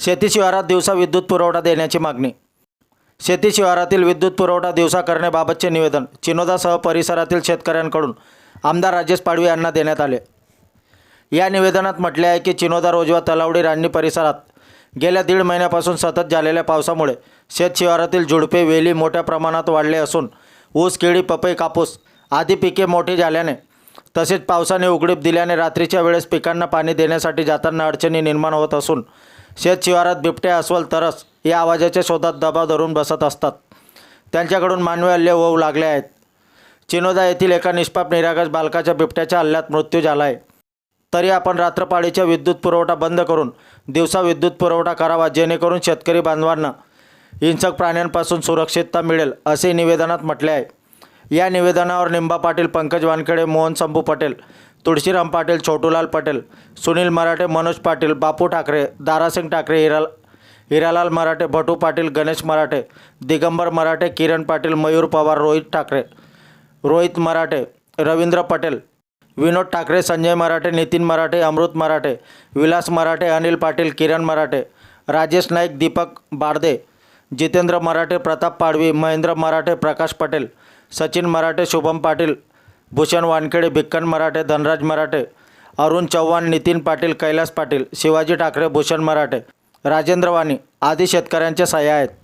शेती शिवारात दिवसा विद्युत पुरवठा देण्याची मागणी. शेती शिवारातील विद्युत पुरवठा दिवसा करण्याबाबतचे निवेदन चिनोदासह परिसरातील शेतकऱ्यांकडून आमदार राजेश पाडवी यांना देण्यात आले. या निवेदनात म्हटले आहे की चिनोदा रोजवा तलावडी रांनी परिसरात गेल्या दीड महिन्यापासून सतत झालेल्या पावसामुळे शेत शिवारातील झुडपे वेली मोठ्या प्रमाणात वाढले असून ऊस केळी पपई कापूस आदी पिके मोठी झाल्याने तसेच पावसाने उघडीप दिल्याने रात्रीच्या वेळेस पिकांना पाणी देण्यासाठी जाताना अडचणी निर्माण होत असून शेत शिवारात बिबट्या अस्वल तरस या आवाजाच्या शोधात दबाव धरून बसत असतात. त्यांच्याकडून मानवी हल्ले होऊ लागले आहेत. चिनोदा येथील एका निष्पाप निरागस बालकाच्या बिबट्याच्या हल्ल्यात मृत्यू झाला आहे तरी आपण रात्रपाळीच्या विद्युत पुरवठा बंद करून दिवसा विद्युत पुरवठा करावा जेणेकरून शेतकरी बांधवांना हिंसक प्राण्यांपासून सुरक्षितता मिळेल असे निवेदनात म्हटले आहे. या निवेदनावर निंबा पाटील पंकज वानखेडे मोहन शंभू पटेल तुळशीराम पाटील छोटूलाल पटेल सुनील मराठे मनोज पाटील बापू ठाकरे दारासिंग ठाकरे हिरा हिरालाल मराठे भटू पाटील गणेश मराठे दिगंबर मराठे किरण पाटील मयूर पवार रोहित ठाकरे रोहित मराठे रवींद्र पटेल विनोद ठाकरे संजय मराठे नितीन मराठे अमृत मराठे विलास मराठे अनिल पाटील किरण मराठे राजेश नाईक दीपक बारदे जितेंद्र मराठे प्रताप पाडवी महेंद्र मराठे प्रकाश पटेल सचिन मराठे शुभम पाटील भूषण वानखेडे भिक्कन मराठे धनराज मराठे अरुण चव्हाण नितीन पाटील कैलास पाटील शिवाजी ठाकरे भूषण मराठे राजेंद्र वाणी आदी शेतकऱ्यांच्या सह्या आहेत.